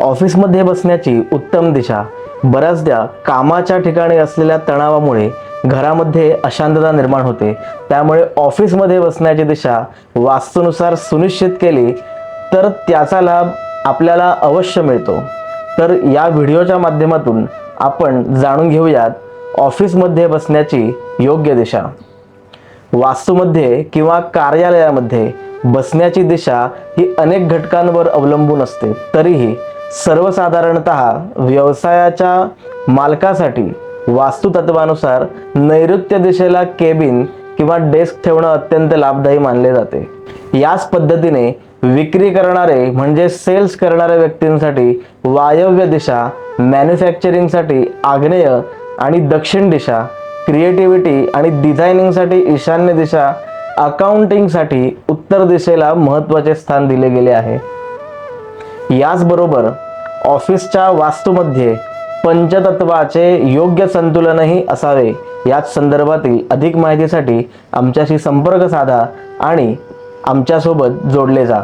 ऑफिसमध्ये बसण्याची उत्तम दिशा. बऱ्याचदा कामाच्या ठिकाणी असलेल्या तणावामुळे घरामध्ये अशांतता निर्माण होते. त्यामुळे ऑफिसमध्ये बसण्याची दिशा वास्तूनुसार सुनिश्चित केली तर त्याचा लाभ आपल्याला अवश्य मिळतो. तर या व्हिडिओच्या माध्यमातून आपण जाणून घेऊयात ऑफिसमध्ये बसण्याची योग्य दिशा. वास्तूमध्ये किंवा कार्यालयामध्ये बसण्याची दिशा ही अनेक घटकांवर अवलंबून असते. तरीही सर्वसाधारणत व्यवसायाच्या मालकासाठी वास्तुतत्वानुसार नैऋत्य दिशेला केबिन किंवा डेस्क ठेवणं अत्यंत लाभदायी मानले जाते. याच पद्धतीने विक्री करणारे म्हणजे सेल्स करणाऱ्या व्यक्तींसाठी वायव्य दिशा मॅन्युफॅक्चरिंगसाठी आग्नेय आणि दक्षिण दिशा क्रिएटिव्हिटी आणि डिझायनिंगसाठी ईशान्य दिशा अकाउंटिंगसाठी उत्तर दिशेला महत्त्वाचे स्थान दिले गेले आहे. याचबरोबर ऑफिसच्या वास्तूमध्ये पंचतत्वाचे योग्य संतुलनही असावे. याच संदर्भातील अधिक माहितीसाठी आमच्याशी संपर्क साधा आणि आमच्यासोबत जोडले जा.